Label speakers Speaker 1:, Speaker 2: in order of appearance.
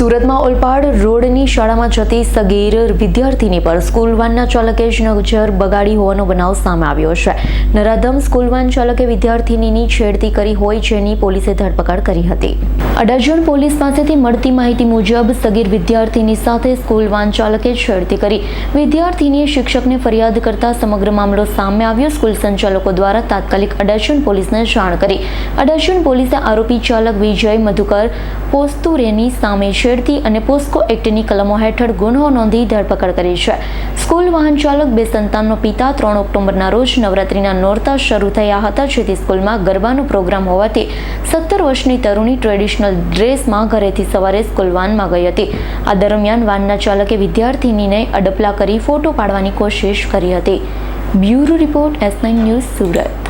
Speaker 1: સુરતમાં ઓલપાડ રોડની શાળામાં જતી સગીર વિદ્યાર્થીની પર સ્કૂલ ચાલકે જ નજર બગાડી હોવાનો બનાવ સામે આવ્યો છે. નરાધમ સ્કૂલ વાન ચાલકે વિદ્યાર્થીની છેડતી કરી હોય જેની પોલીસે ધરપકડ કરી હતી. અડાજણ પોલીસ પાસેથી મળતી માહિતી મુજબ સગીર વિદ્યાર્થીની સાથે સ્કૂલ વાન ચાલકે છેડતી કરી વિદ્યાર્થીનીએ શિક્ષકને ફરિયાદ કરતા સમગ્ર મામલો સામે આવ્યો. સ્કૂલ સંચાલકો દ્વારા તાત્કાલિક અડાજણ પોલીસને જાણ કરી. અડાજણ પોલીસે આરોપી ચાલક વિજય મધુકર પોસ્તુરેની સામે છેડતી અને પોસ્કો એક્ટની કલમો હેઠળ ગુનો નોંધી ધરપકડ કરી છે. સ્કૂલ વાહન ચાલક બે સંતાનનો પિતા ત્રણ ઓક્ટોબરના રોજ નવરાત્રીના નોરતા શરૂ થયા હતા, જેથી સ્કૂલમાં ગરબાનો પ્રોગ્રામ હોવાથી સત્તર વર્ષની તરુણી ટ્રેડિશનલ ડ્રેસમાં ઘરેથી સવારે સ્કૂલ વાનમાં ગઈ હતી. આ દરમિયાન વાનના ચાલકે વિદ્યાર્થિનીને અડપલા કરી ફોટો પાડવાની કોશિશ કરી હતી. Bureau report S news Surat.